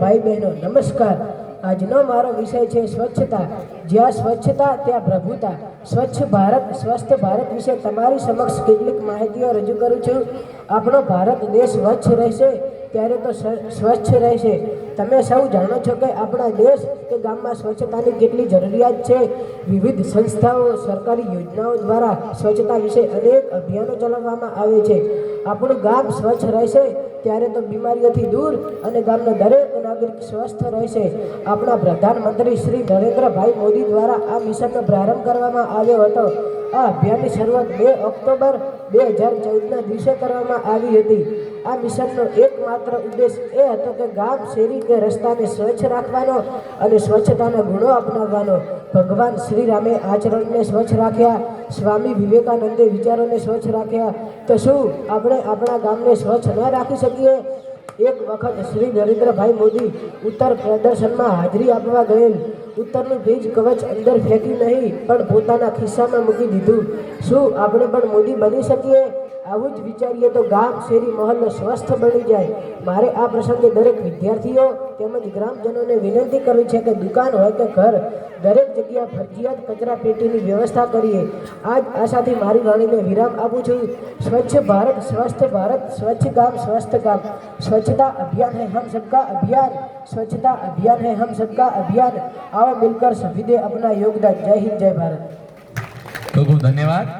ભાઈ બહેનો નમસ્કાર. આજનો મારો વિષય છે સ્વચ્છતા. જ્યાં સ્વચ્છતા, ત્યાં પ્રભુતા. સ્વચ્છ ભારત, સ્વસ્થ ભારત વિશે તમારી સમક્ષ કેટલીક માહિતીઓ રજૂ કરું છું. આપણો ભારત દેશ સ્વચ્છ રહેશે, ત્યારે તો સ્વ- સ્વચ્છ રહેશે. તમે સૌ જાણો છો કે આપણા દેશ કે ગામમાં સ્વચ્છતાની કેટલી જરૂરિયાત છે. વિવિધ સંસ્થાઓ, સરકારી યોજનાઓ દ્વારા સ્વચ્છતા વિશે અનેક અભિયાનો ચલાવવામાં આવે છે. આપણું ગામ સ્વચ્છ રહેશે ત્યારે તો બીમારીઓથી દૂર અને ગામનો દરેક નાગરિક સ્વસ્થ રહેશે. આપણા પ્રધાનમંત્રી શ્રી નરેન્દ્રભાઈ મોદી દ્વારા આ મિશનનો પ્રારંભ કરવામાં આવ્યો હતો. આ અભિયાનની શરૂઆત બે ઓક્ટોબર બે હજાર ચૌદના દિવસે કરવામાં આવી હતી. આ મિશનનો એકમાત્ર ઉદ્દેશ એ હતો કે ગામ શેરી કે રસ્તાને સ્વચ્છ રાખવાનો અને સ્વચ્છતાના ગુણો અપનાવવાનો. ભગવાન શ્રી રામે આચરણને સ્વચ્છ રાખ્યા, સ્વામી વિવેકાનંદે વિચારોને સ્વચ્છ રાખ્યા. તો શું આપણે આપણા ગામને સ્વચ્છ ન રાખી શકીએ? એક વખત શ્રી નરેન્દ્રભાઈ મોદી ઉત્તર પ્રદર્શનમાં હાજરી આપવા ગયેલ. ઉત્તરનું બીજ કવચ અંદર ફેંક્યું નહીં, પણ પોતાના ખિસ્સામાં મૂકી દીધું. શું આપણે પણ મોદી બની શકીએ? આવું જ વિચારીએ તો ગામ, શેરી મહોલ્લો સ્વસ્થ બની જાય. મારે આ પ્રસંગે દરેક વિદ્યાર્થીઓ તેમજ ગ્રામજનોને વિનંતી કરવી છે કે દુકાન હોય કે ઘર, દરેક જગ્યા ફરજિયાત કચરા પેટીની વ્યવસ્થા કરીએ. આજ આશાથી મારી વાણીને વિરામ આપું છું. સ્વચ્છ ભારત, સ્વસ્થ ભારત, સ્વચ્છ ગામ, સ્વસ્થ ગામ. સ્વચ્છતા અભિયાન હૈ હમ સબકા અભિયાન. સ્વચ્છતા અભિયાન હૈ હમ સબકા અભિયાન. આવો मिलकर सभी दे अपना योगदान जय हिंद जय भारत बहुत बहुत धन्यवाद